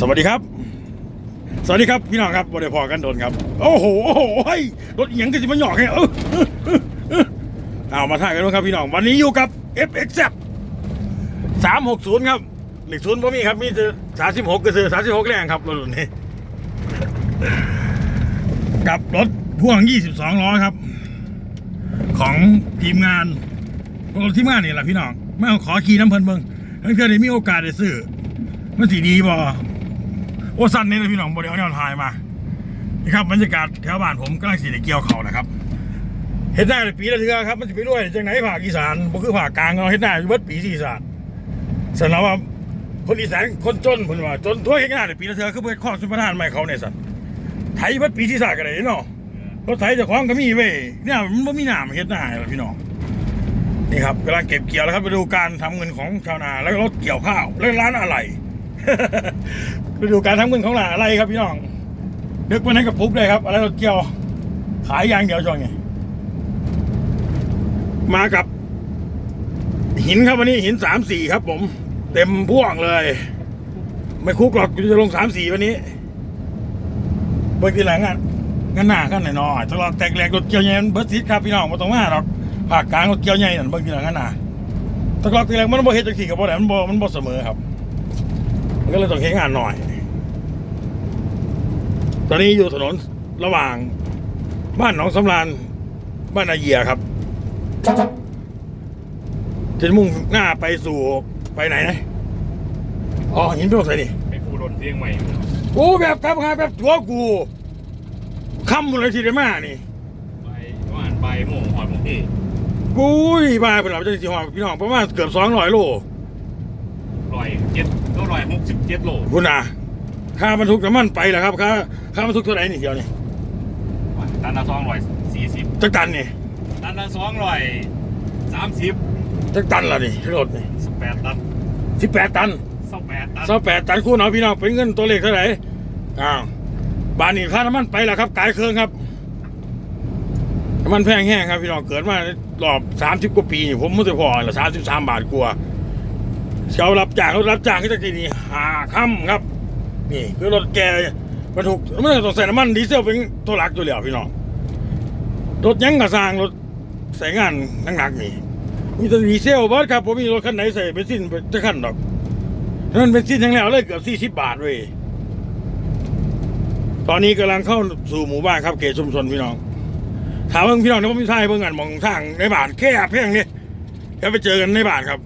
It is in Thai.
สวัสดีครับ สวัสดีครับพี่น้องครับบริพอกันโดนครับ โอ้โหโอ้โหเฮ้ยรถเอียงก็จะมาหยอกให้เออเออเออเอามาท่ายกันด้วยครับพี่น้อง วันนี้อยู่กับ FX สามหกศูนย์ครับหนึ่งศูนย์ผมมีครับ มีสามสิบหกก็คือสามสิบหกแรงครับรถนี้กับรถพ่วงยี่สิบสองล้อครับ ของทีมงานรถทีมงานนี่แหละพี่น้องไม่เอาขอขี่น้ำเพลินเบิงทั้งเพื่อนได้มีโอกาสได้ซื้อมันสีดีบ่ โอ้สั้นนี่เลยพี่น้องบริเอาแนวทายมานี่ครับบรรยากาศแถวบ้านผมกำลังสีเกี่ยวเขานะครับเห็ดได้ปีละเทือครับมันจะไปรวยจังไหนภาคอีสานบ่คือภาคกลางเราเห็ดได้อยู่เบิดปีที่อีสานสำหรับว่าคนอีสานคนจนผมว่าจนทั่วเห็ดงาปีละเทือคือเบิดข้อสุภาพไม่เขาเนี่ยสันไถเบิดปีที่สานกันเลยเนาะรถไถเจะคล้าของก็มีเว้ยเนี่ยมันบ่มีหนามเฮ็ดหน้าให้หรพี่น้องนี่ครับกำลังเก็บเกี่ยวแล้วครับไปดูการทำเงินของชาวนาแล้วรถเกี่ยวข้าวแล้วร้านอะไร ไปดูการทำเงินของร้าอะไรครับพี่น้องนึกไปนั้นกับปุ๊บเลยครับอะไรรถเกี่ยว ขายยางเดียวช่วงนี้มากับ หินครับวันนี้หินสามสี่ครับ ผม เต็มพ่วงเลย ไม่คุกหรอกจะลงสามสี่วันนี้เบิกทีหลังอะงั้นหน้าขั้นหน่อยหน่อยตลอดแตกแหลกรถเกี่ยวใหญ่มันเบิร์ดซิดครับพี่น้องมาตรงมาหรอกภาคกลางก็เกี่ยวใหญ่นั่นเบิ่งทีหลังนั่นน่ะแตลอกทีแรกมันบ่เฮ็ดจังซี่ก็บ่ได้มันบ่มันบ่เสมอครับ ก็เลยต้องเฮ็ดงานหน่อย ตอนนี้อยู่ถนนระหว่าง บ้านหนองสำราญบ้านนาเยียครับจะมุ่งหน้าไปสู่ไปไหนนะอ๋อหินโดกใส่นี่ไปปูรนเพียงใหม่โอ้แบบทำงานแบบตัวกูค่ำหมดเลยทีเดียวมานี่ไปว่านไปโม่งหอดโมงที่อุ้ยบ้าเป็นเราจะสิหอพี่น้องประมาณเกือบ200โล ลอยเจ็ดก็ลอยหกสิบเจ็ดโลคุณน่ะค่าบรรทุกน้ำมันไปแล้วครับค่าค่าบรรทุกเท่าไหร่นี่เดียวนี่ตันละสองร้อยสี่สิบจักตันนี่ตันละสองร้อยสามสิบจักตันละนี่รถนี่สิบแปดตันสิบแปดตันสองแปดตันสองแปดตันคูณเอาพี่น้องเป็นเงินตัวเลขเท่าไหร่อ้าวบ้านนี้ค่าน้ำมันไปแล้วครับกายเครื่องครับน้ำมันแพงแห้งครับพี่น้องเกิดมารอบสามสิบกว่าปีนี่ผมไม่ได้พอละสามสิบสามบาทกว่า เช้ารับจ้างรถรับจ้างก็จะกี่นี่หาค่ำครับ นี่คือรถแกบรรทุกไม่ต้องใส่น้ำมันดีเซลเป็นตัวหลักตัวเหลียวพี่น้องรถยังกระสางรถใส่งานหนักๆนี่มีแต่ดีเซลบิร์ดครับผมมีรถคันไหนใส่เบนซินจะขั้นดอกนั่นเบนซินทั้งแล้วเลยเกือบสี่สิบบาทเว้ยตอนนี้กำลังเข้าสู่หมู่บ้านครับเขตชุมชนพี่น้อง ถามว่าพี่น้องนะผมมีท่ายเบิ่งกันมองทางในบ้านแค่เพียงนี้แล้วไปเจอกันในบ้านครับ